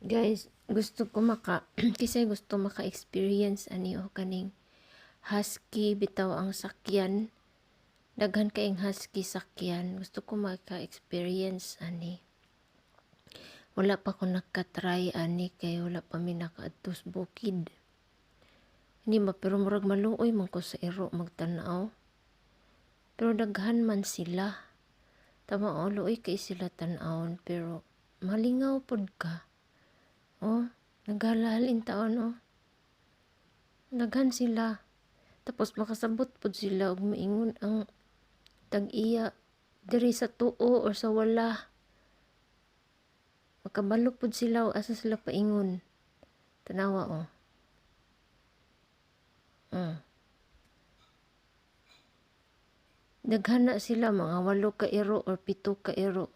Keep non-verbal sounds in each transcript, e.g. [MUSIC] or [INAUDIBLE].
Guys, gusto ko maka [CLEARS THROAT] kasi gusto maka-experience ani o kaning husky bitaw ang sakyan. Daghan kaing husky sakyan. Gusto ko maka-experience ani. Wala pa ko nakatry ani kay wala pa mi nakaadto sa bukid. Hindi ba pero murag maluoy man ko sa iro magtanaw. Pero daghan man sila. Tama o, luoy kay sila tanawon pero malingaw pod ka. Oh, naghalalin taon oh. Naghan sila. Tapos makasabot pod sila og maingon ang tag-iya diri sa tuo or sa wala. Makabalo pod sila o asa sila paingon. Tanawa oh. Mm. Daghan na sila mga walo ka iro or pito ka iro.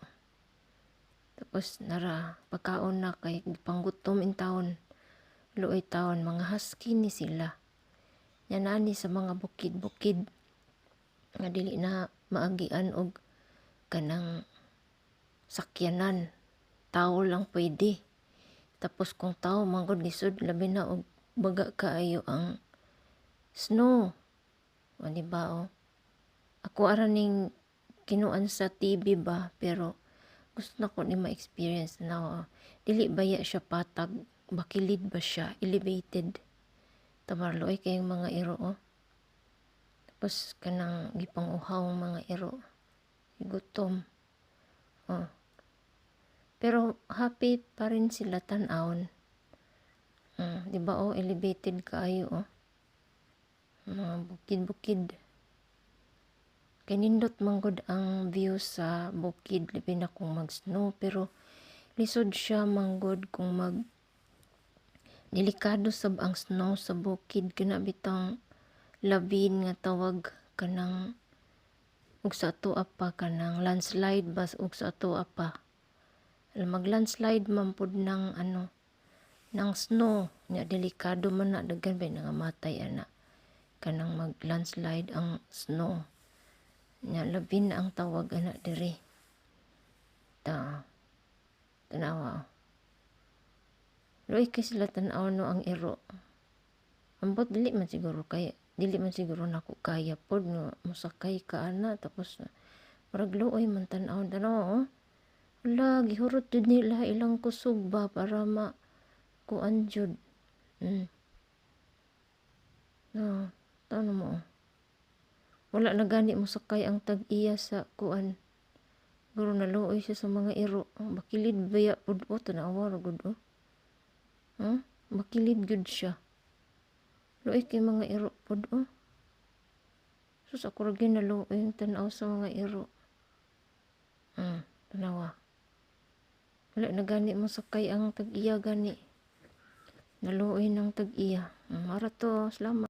Tapos nara pagkaon na kay panggutom in taon. Luoy taon mga husky ni sila. Yan ani sa mga bukid-bukid nga dili na maagian og kanang sakyanan. Tao lang pwede. Tapos kung tao manggod lisod labi na og baga kaayo ang snow. O ba o? Ako ara ning kinuan sa TV ba pero gusto na ko ni ma-experience na dili baya siya patag bakilid ba siya elevated? Tamarloy kayong mga iro oh. tapos kanang gipanguhaw mga iro gutom oh. pero happy pa rin sila tan-awon mm, di ba oh elevated kaayo oh. Mga bukid-bukid kay nindot manggod ang view sa bukid labi na kung mag snow pero lisod siya manggod kung mag delikado sab ang snow sa bukid. Kana bitang labin nga tawag kanang ug sa ato apa kanang landslide bas ug sa ato apa. Mag landslide man pud ng ano ng snow. Nya delikado man na daghan ba nga matay ana. Kanang mag landslide ang snow nya labin ang tawag ana diri ta tanawa Loy kay sila tanaw no ang iro ambot dili man siguro kay dili man siguro nako kaya pod nga musakay ka ana tapos murag man tan-aw tanaw oh Wala, gihurot jud nila ilang kusog ba para ma kuan jud. Mm. No, tano mo. Wala na gani mo sakay ang tag-iya sa kuan. Guro naluoy siya sa mga iro. Oh, bakilid baya pud o tanawa ra gud oh. Huh? Bakilid gud siya. Luoy kay mga iro pud oh. Sus ako ra ginaluoy yung tanaw sa mga iro. Hmm, tanawa. Wala na gani mo sakay ang tag-iya gani. Naluoy ng tag-iya. Hmm, mara to, salamat.